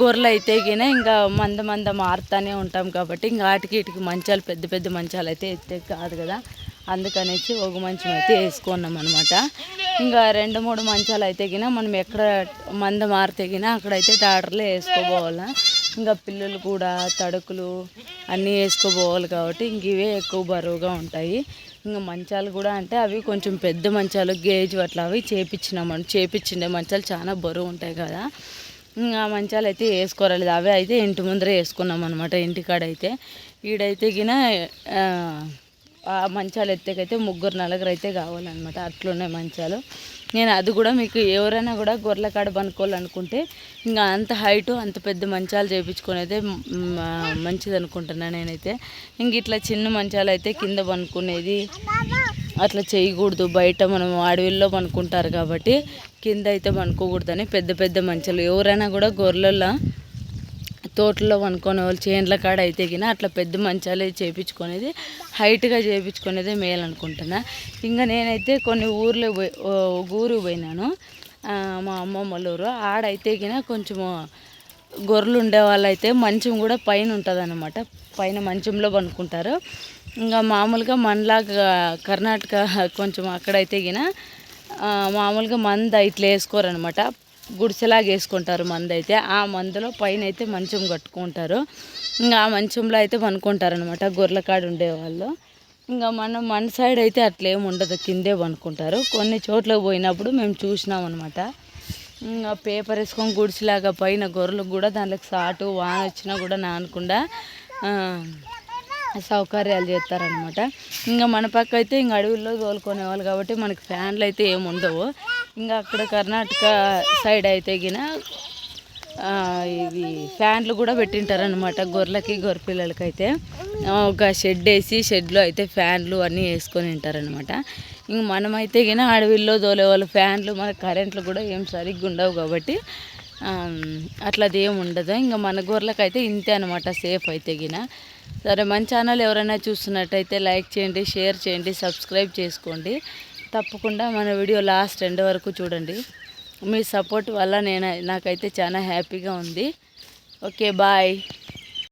గొర్రెలు అయితే గిన ఇంకా మంద మంద మారుతూనే ఉంటాం కాబట్టి ఇంకా వాటికి ఇటుకి మంచాలు పెద్ద పెద్ద మంచాలు అయితే ఎత్తే కాదు కదా. అందుకనేసి ఒక మంచం అయితే వేసుకున్నాం అనమాట ఇంకా రెండు మూడు మంచాలు అయితే గిన మనం ఎక్కడ మంద మారితే గిన అక్కడైతే టాటర్లే వేసుకోపోవాలా ఇంకా పిల్లలు కూడా తడుకులు అన్నీ వేసుకోపోవాలి కాబట్టి ఇంక ఇవే ఎక్కువ బరువుగా ఉంటాయి. ఇంకా మంచాలు కూడా అంటే అవి కొంచెం పెద్ద మంచాలు గేజ్ అట్లా అవి చేపించినాం చేపించిండే మంచాలు చాలా బరువు ఉంటాయి కదా. ఇంకా మంచాలు అయితే వేసుకోరాలేదు. అవే అయితే ఇంటి ముందరే వేసుకున్నాం అనమాట ఇంటికాడ అయితే ఈడైతే గిన ఆ, ఆ మంచాలు ఎత్తేకైతే ముగ్గురు నలుగురు అయితే కావాలన్నమాట అట్లున్నాయి మంచాలు. నేను అది కూడా మీకు ఎవరైనా కూడా గొర్రెల కాడ పనుకోవాలనుకుంటే ఇంకా అంత హైటు అంత పెద్ద మంచాలు చేయించుకొని అయితే మంచిది అనుకుంటున్నాను నేనైతే. ఇంక ఇట్లా చిన్న మంచాలు అయితే కింద పనుకునేది. అట్లా చేయకూడదు. బయట మనం అడవిల్లో పనుకుంటారు కాబట్టి కింద అయితే పనుకోకూడదని పెద్ద పెద్ద మంచాలు ఎవరైనా కూడా గొర్రెల తోటలో పనుకునే వాళ్ళు చేన్ల కాడ అయితే గిన అట్లా పెద్ద మంచాలే చేపించుకునేది హైట్గా చేపించుకునేదే మేలు అనుకుంటున్నా. ఇంకా నేనైతే కొన్ని ఊర్లో పోయి ఊరు పోయినాను. మా అమ్మమ్మ వాళ్ళ ఊరు. ఆడైతే గిన కొంచెము గొర్రెలు ఉండే వాళ్ళైతే మంచం కూడా పైన ఉంటుంది అనమాట పైన మంచంలో పనుకుంటారు. ఇంకా మామూలుగా మనలాగా కర్ణాటక కొంచెం అక్కడైతే గిన మామూలుగా మంద ఇట్లా వేసుకోరనమాట గుడిసెలాగా వేసుకుంటారు మంద అయితే ఆ మందులో పైన అయితే మంచం కట్టుకుంటారు. ఇంకా ఆ మంచంలో అయితే పనుకుంటారనమాట గొర్రెల కాడ ఉండేవాళ్ళు. ఇంకా మన మన సైడ్ అయితే అట్లా ఏముండదు ఉండదు. కిందే పనుకుంటారు. కొన్ని చోట్లకు పోయినప్పుడు మేము చూసినాం అనమాట ఇంకా పేపర్ వేసుకొని గుడిసెలాగా పైన గొర్రెలకు కూడా దాంట్లోకి సాటు వాన వచ్చినా కూడా నానకుండా సౌకర్యాలు చేస్తారనమాట ఇంకా మన పక్క అయితే ఇంక అడవుల్లో తోలుకునేవాళ్ళు కాబట్టి మనకి ఫ్యాన్లు అయితే ఏమి ఉండవు. ఇంకా అక్కడ కర్ణాటక సైడ్ అయితే గిన ఇవి ఫ్యాన్లు కూడా పెట్టింటారనమాట గొర్రెలకి గొర్రె పిల్లలకి అయితే ఒక షెడ్ వేసి షెడ్లో అయితే ఫ్యాన్లు అన్నీ వేసుకొని ఉంటారనమాట ఇంక మనమైతే గిన అడవిల్లో తోలేవాళ్ళు ఫ్యాన్లు మన కరెంట్లు కూడా ఏం సరిగ్గా ఉండవు కాబట్టి అట్లది ఏం ఉండదు. ఇంకా మన గొర్రెలకు అయితే ఇంతే అనమాట సేఫ్ అయితే గిన. సరే మన ఛానల్ ఎవరైనా చూస్తున్నట్టయితే లైక్ చేయండి షేర్ చేయండి సబ్స్క్రైబ్ చేసుకోండి. తప్పకుండా మన వీడియో లాస్ట్ ఎండ్ వరకు చూడండి. మీ సపోర్ట్ వల్ల నేను నాకైతే చాలా హ్యాపీగా ఉంది. Okay bye.